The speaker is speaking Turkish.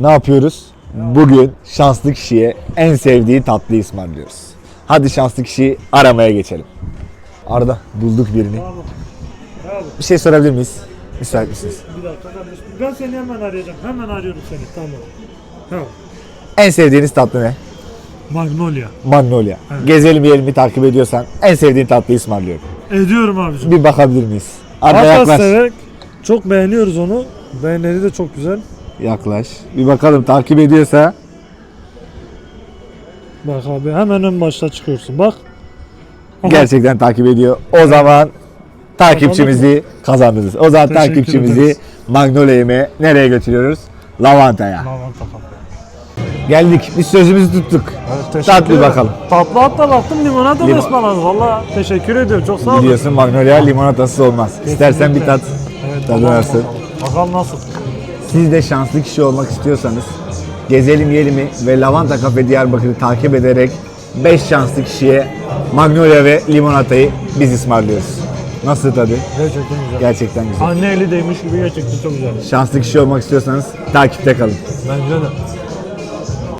Ne yapıyoruz? Bugün şanslı kişiye en sevdiği tatlıyı ısmarlıyoruz. Hadi şanslı kişiyi aramaya geçelim. Arda bulduk birini. Bravo. Bravo. Bir şey sorabilir miyiz? Müsait misiniz? Bir dakika kardeşim. Ben seni hemen arayacağım. Hemen arıyorum seni. Tamam. Tamam. En sevdiğiniz tatlı ne? Magnolia. Magnolia. Evet. Gezelim yerimi takip ediyorsan en sevdiğin tatlıyı ısmarlıyorum. Ediyorum abicim. Bir bakabilir miyiz? Arda Hatta yaklaş. severek çok beğeniyoruz onu. Beğenileri de çok güzel. Yaklaş. Bir bakalım takip ediyorsa. Bak abi hemen ön başta çıkıyorsun. Bak. Aha. Gerçekten takip ediyor. O zaman takipçimizi kazandınız. O zaman Teşekkür takipçimizi ederiz. Magnolia yemeğe nereye götürüyoruz? Lavantaya. Lavanta. Geldik. Biz sözümüzü tuttuk. Evet, teşekkür Tatlı ederim. bakalım. Tatlı hatta baktım limonata Limon- ısmarladın? Valla teşekkür ediyorum. Çok sağ olun. Biliyorsun Magnolia limonatası olmaz. İstersen bir tat Evet. Bakalım. bakalım nasıl? Siz de şanslı kişi olmak istiyorsanız Gezelim Yelimi ve Lavanta Kafe Diyarbakır'ı takip ederek 5 şanslı kişiye Magnolia ve limonatayı biz ısmarlıyoruz. Nasıl tadı? Gerçekten güzel. Gerçekten güzel. Anne eli değmiş gibi gerçekten çok güzel. Şanslı kişi olmak istiyorsanız takipte kalın. Bence de.